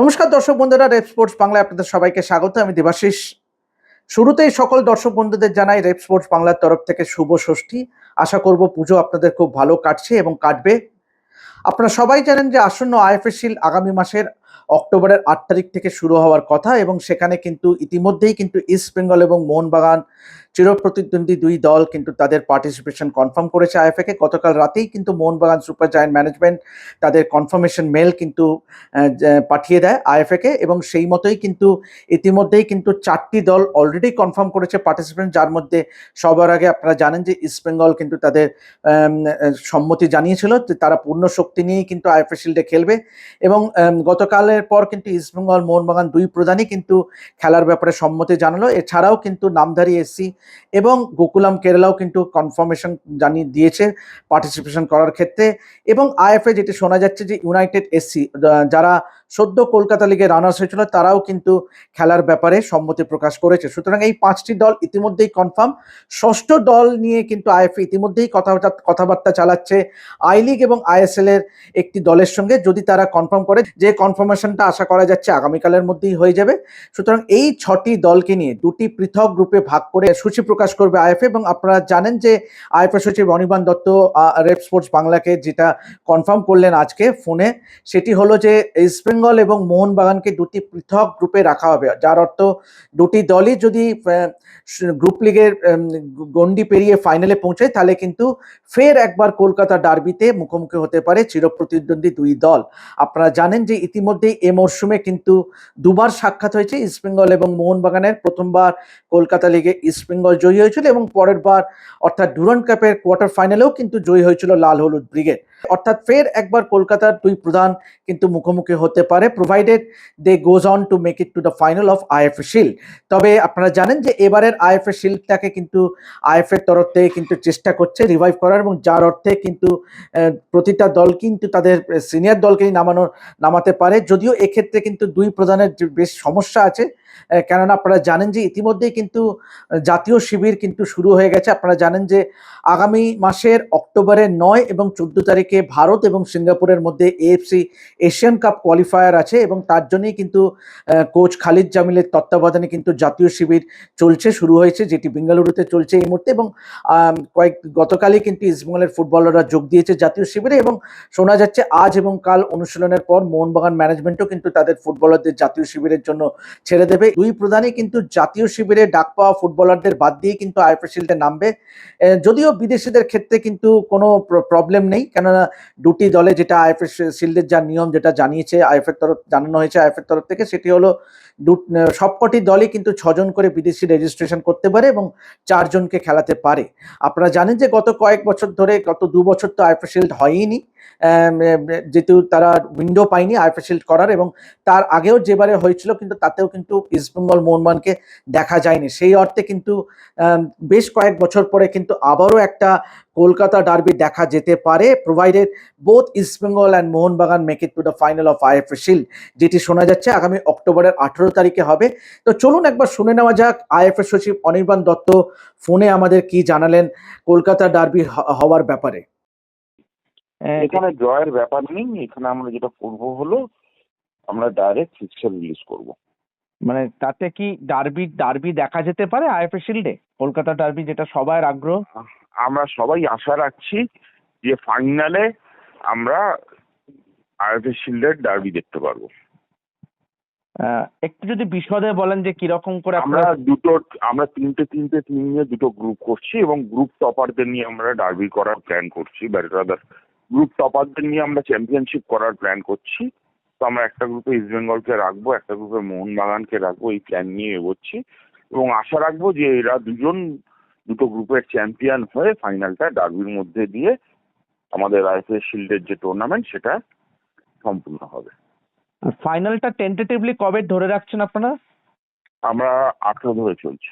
নমস্কার দর্শক বন্ধুরা রেপ স্পোর্টস বাংলায় আপনাদের সবাইকে স্বাগত, আমি দেবাশিস। শুরুতেই সকল দর্শক বন্ধুদের জানাই রেপ স্পোর্টস বাংলার তরফ থেকে শুভ ষষ্ঠী। আশা করব পুজো আপনাদের খুব ভালো কাটছে এবং কাটবে। আপনারা সবাই জানেন যে আসন্ন আইএফএসিল আগামী মাসের অক্টোবরের আট তারিখ থেকে শুরু হওয়ার কথা এবং সেখানে কিন্তু ইতিমধ্যেই কিন্তু ইস্ট বেঙ্গল এবং মোহনবাগান চিরপ্রতিদ্বন্দ্বী দুই দল কিন্তু তাদের পার্টিসিপেশন কনফার্ম করেছে আইএফএ কে। গতকাল রাতেই কিন্তু মোহনবাগান সুপার জায়ান্ট ম্যানেজমেন্ট তাদের কনফার্মেশন মেল কিন্তু পাঠিয়ে দেয় আইএফএ কে এবং সেই মতোই কিন্তু ইতিমধ্যেই কিন্তু চারটি দল অলরেডি কনফার্ম করেছে পার্টিসিপেন্ট যার মধ্যে সবার আগে আপনারা জানেন যে ইস্ট বেঙ্গল কিন্তু তাদের সম্মতি জানিয়েছিল তারা পূর্ণ শক্তি নিয়েই কিন্তু আইএফএ শিল্ডে খেলবে এবং আম, গতকালের পর কিন্তু ইস্টবেঙ্গল মোহনবাগান দুই প্রধানই কিন্তু খেলার ব্যাপারে সম্মতি জানালো। এছাড়াও কিন্তু নামধারী এসি এবং গোকুলাম কেরালাও কিন্তু কনফার্মেশন জানিয়ে দিয়েছে পার্টিসিপেশন করার ক্ষেত্রে। এবং আইএফএ যেটি শোনা যাচ্ছে যে ইউনাইটেড এসসি যারা সদ্য কলকাতা লিগে রানার্স হয়েছিল, তারাও কিন্তু খেলার ব্যাপারে সম্মতি প্রকাশ করেছে। সুতরাং এই পাঁচটি দল ইতিমধ্যেই কনফার্ম ষষ্ঠ দল নিয়ে কিন্তু আইএফএ ইতিমধ্যেই কথাবার্তা কথাবার্তা চালাচ্ছে আই লিগ এবং আইএসএল এর একটি দলের সঙ্গে, যদি তারা কনফার্ম করে। যে কনফার্মেশনটা আশা করা যাচ্ছে আগামীকালের মধ্যেই হয়ে যাবে। সুতরাং এই ছটি দলকে নিয়ে দুটি পৃথক গ্রুপে ভাগ করে সূচি প্রকাশ করবে আইএফএ এবং আপনারা জানেন যে আইএফএ সচিব অনির্বাণ দত্ত রেপ স্পোর্টস বাংলাকে যেটা কনফার্ম করলেন আজকে ফোনে সেটি হলো যে ইস্ট বেঙ্গল এবং মোহনবাগানকে দুটি পৃথক গ্রুপে রাখা হবে। যার অর্থ দুটি দলই যদি গ্রুপ লিগের গন্ডি পেরিয়ে ফাইনালে পৌঁছায় তাহলে কিন্তু ফের একবার কলকাতা ডার্বিতে মুখোমুখি হতে পারে চিরপ্রতিদ্বন্দ্বী দুই দল। আপনারা জানেন যে ইতিমধ্যেই এ মরশুমে কিন্তু দুবার সাক্ষাৎ হয়েছে ইস্টবেঙ্গল এবং মোহনবাগানের। প্রথমবার কলকাতা লিগে ইস্টবেঙ্গল জয়ী হয়েছিল এবং পরের বার অর্থাৎ ডুরান্ড কাপের কোয়ার্টার ফাইনালেও কিন্তু জয়ী হয়েছিল লাল হলুদ ব্রিগেড অর্থাৎ ফের একবার কলকাতার দুই প্রধান কিন্তু মুখোমুখি হতে পারে provided they goes on to make it to the final of IFA shield তবে আপনারা জানেন যে এবারের আইএফএ শিল্ডটাকে কিন্তু আইএফএ তরফ থেকে কিন্তু চেষ্টা করছে রিভাইভ করার এবং যার অর্থে কিন্তু প্রতিটা দল কিন্তু তাদের সিনিয়র দলকেই নামানো, নামাতে পারে। যদিও এক্ষেত্রে কিন্তু দুই প্রধানের বেশ সমস্যা আছে কেননা আপনারা জানেন যে ইতিমধ্যেই কিন্তু জাতীয় শিবির কিন্তু শুরু হয়ে গেছে। আপনারা জানেন যে আগামী মাসের অক্টোবরের নয় এবং চোদ্দ তারিখে ভারত এবং সিঙ্গাপুরের মধ্যে এএফসি এশিয়ান কাপ কোয়ালিফায়ার আছে এবং তার জন্যই কিন্তু কোচ খালিদ জামিলের তত্ত্বাবধানে কিন্তু জাতীয় শিবির চলছে, শুরু হয়েছে, যেটি বেঙ্গালুরুতে চলছে এই মুহূর্তে এবং কয়েক, গতকালই কিন্তু ইস্টবেঙ্গলের ফুটবলাররা যোগ দিয়েছে জাতীয় শিবিরে এবং শোনা যাচ্ছে আজ এবং কাল অনুশীলনের পর মোহনবাগান ম্যানেজমেন্টও কিন্তু তাদের ফুটবলারদের জাতীয় শিবিরের জন্য ছেড়ে দেবে। দুই প্রধানই কিন্তু জাতীয় শিবিরে ডাক পাওয়া ফুটবলারদের বাদ দিয়ে কিন্তু আইএফএ শিল্ডে নামবে। যদিও বিদেশিদের ক্ষেত্রে কিন্তু কোনো প্রবলেম নেই। কেননা দুটি দলে যেটা আইএফএ শিল্ডের যা নিয়ম যেটা জানিয়েছে আইএফএর তরফ, জানানো হয়েছে আইএফএর তরফ থেকে, সেটি হলো সবকটি দলই কিন্তু ছজন করে বিদেশি রেজিস্ট্রেশন করতে পারে এবং চারজনকে খেলাতে পারে। আপনারা জানেন যে গত কয়েক বছর ধরে, গত দু বছর তো আইএফএ শিল্ড হয়ইনি। যেহেতু তারা উইন্ডো পায়নি আইএফএ শিল্ড করার এবং তার আগেও যেবারে হয়েছিল কিন্তু তাতেও কিন্তু ইস্টবেঙ্গল মোহনবানকে দেখা যায়নি। সেই অর্থে কিন্তু বেশ কয়েক বছর পরে কিন্তু আবারও একটা কলকাতা ডার্বি দেখা যেতে পারে provided both East Bengal and Mohun Bagan make it to the final of IFA shield যেটি শোনা যাচ্ছে আগামী অক্টোবরের আঠেরো তারিখে হবে। তো চলুন একবার শুনে নেওয়া যাক আইএফএ সচিব অনির্বাণ দত্ত ফোনে আমাদের কি জানালেন কলকাতা ডার্বি হওয়ার ব্যাপারে। এখানে জয়ের ব্যাপার নেই এখানে আমরা যেটা করব হলো আমরা ডাইরেক্ট ফিক্সচার রিলিজ করব। মানে তাতে কি ডার্বি ডার্বি দেখা যেতে পারে আইএফএ শিল্ডে কলকাতা ডার্বি যেটা সবার আগ্রহ? আমরা সবাই আশা রাখছি যে ফাইনালে আমরা আইএফএ শিল্ডের ডার্বি দেখতে পারব। একটু যদি বিশদে বলেন যে কীরকম করে আমরা দুটো আমরা তিনটে তিনটে টিম নিয়ে দুটো গ্রুপ করছি এবং গ্রুপ টপারদের নিয়ে আমরা ডার্বি করার প্ল্যান করছি। রাদার গ্রুপ টপারদের নিয়ে আমরা চ্যাম্পিয়নশিপ করার প্ল্যান করছি। তো আমরা একটা গ্রুপে ইস্ট বেঙ্গলকে রাখব একটা গ্রুপে মোহনবাগানকে রাখব এই প্ল্যান নিয়ে এগোচ্ছি। এবং আশা রাখব যে এরা দুজন দুটো গ্রুপের চ্যাম্পিয়ন হয়ে ফাইনালটা ডার্বির মধ্যে দিয়ে আমাদের আইপিএল শিল্ডের যে টুর্নামেন্ট সেটা সম্পূর্ণ হবে। ফাইনালটা টেন্টেটিভলি কবে ধরে রাখছেন আপনারা? আমরা আঠেরো ধরে চলছি।